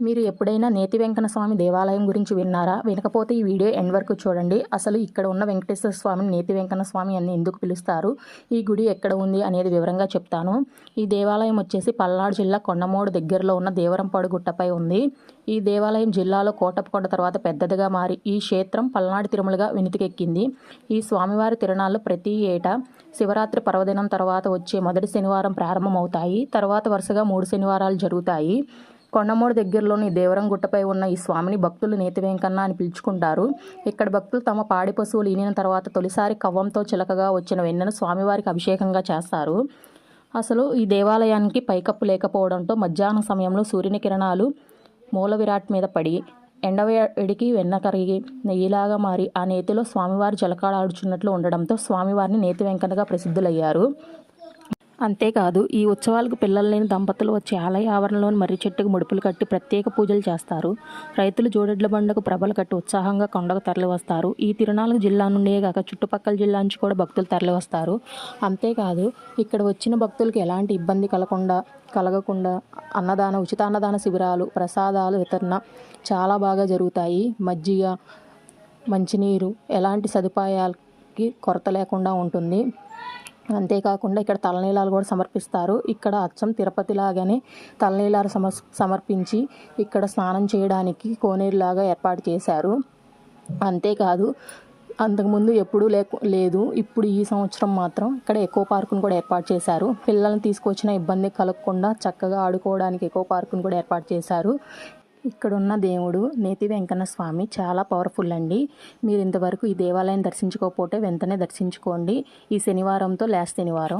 మీరు ఎప్పుడైనా నేతి వెంకట స్వామి దేవాలయం గురించి విన్నారా? వినకపోతే ఈ వీడియో ఎండ్ వరకు చూడండి. అసలు ఇక్కడ ఉన్న వెంకటేశ్వర స్వామిని నేతి వెంకట స్వామి అని ఎందుకు పిలుస్తారు? ఈ గుడి ఎక్కడ ఉంది అనేది వివరంగా చెప్తాను. ఈ దేవాలయం వచ్చేసి పల్నాడు జిల్లా కొండమూడు దగ్గరలో ఉన్న దేవరంపాడు గుట్టపై ఉంది. ఈ దేవాలయం జిల్లాలో కోటప్పకొండ తర్వాత పెద్దదిగా మారి ఈ క్షేత్రం పల్నాడు తిరుమలగా వెనుతికెక్కింది. ఈ స్వామివారి తిరణాలు ప్రతి ఏటా శివరాత్రి పర్వదినం తర్వాత వచ్చే మొదటి శనివారం ప్రారంభమవుతాయి. తర్వాత వరుసగా మూడు శనివారాలు జరుగుతాయి. కొండమూడు దగ్గరలోని దేవరం గుట్టపై ఉన్న ఈ స్వామిని భక్తులు నేతి వెంకన్న అని పిలుచుకుంటారు. ఇక్కడ భక్తులు తమ పాడి పశువులు ఈనిన తర్వాత తొలిసారి కవ్వంతో చిలకగా వచ్చిన వెన్నెను స్వామివారికి అభిషేకంగా చేస్తారు. అసలు ఈ దేవాలయానికి పైకప్పు లేకపోవడంతో మధ్యాహ్నం సమయంలో సూర్యుని కిరణాలు మూల విరాట్ మీద పడి ఎండవేడికి వెన్న కరిగి నెయ్యిలాగా మారి ఆ నేతిలో స్వామివారి జలకాలాడుచున్నట్లు ఉండడంతో స్వామివారిని నేతి వెంకటగా ప్రసిద్ధులయ్యారు. అంతేకాదు ఈ ఉత్సవాలకు పిల్లలు లేని దంపతులు వచ్చి ఆలయ ఆవరణలోని మర్రి చెట్టుకు ముడుపులు కట్టి ప్రత్యేక పూజలు చేస్తారు. రైతులు జోడెడ్ల బండకు ప్రభలు కట్టి ఉత్సాహంగా కొండకు తరలివస్తారు. ఈ తిరునాళ్ళకు జిల్లా నుండే కాక చుట్టుపక్కల జిల్లా నుంచి కూడా భక్తులు తరలివస్తారు. అంతేకాదు ఇక్కడ వచ్చిన భక్తులకు ఎలాంటి ఇబ్బంది కలగకుండా కలగకుండా అన్నదాన ఉచిత అన్నదాన శిబిరాలు ప్రసాదాలు వితరణ చాలా బాగా జరుగుతాయి. మజ్జిగ మంచినీరు ఎలాంటి సదుపాయాలకి కొరత లేకుండా ఉంటుంది. అంతేకాకుండా ఇక్కడ తలనీలాలు కూడా సమర్పిస్తారు. ఇక్కడ అచ్చం తిరుపతిలాగానే తలనీలాలు సమ సమర్పించి ఇక్కడ స్నానం చేయడానికి కోనేరులాగా ఏర్పాటు చేశారు. అంతేకాదు అంతకుముందు ఎప్పుడూ లేకు లేదు. ఇప్పుడు ఈ సంవత్సరం మాత్రం ఇక్కడ ఎకో పార్కును కూడా ఏర్పాటు చేశారు. పిల్లల్ని తీసుకొచ్చిన ఇబ్బంది కలగకుండా చక్కగా ఆడుకోవడానికి ఎకో పార్కును కూడా ఏర్పాటు చేశారు. ఇక్కడున్న దేవుడు నేతి వెంకన్న స్వామి చాలా పవర్ఫుల్ అండి. మీరు ఇంతవరకు ఈ దేవాలయం దర్శించుకోకపోతే వెంటనే దర్శించుకోండి. ఈ శనివారంతో లాస్ట్ శనివారం.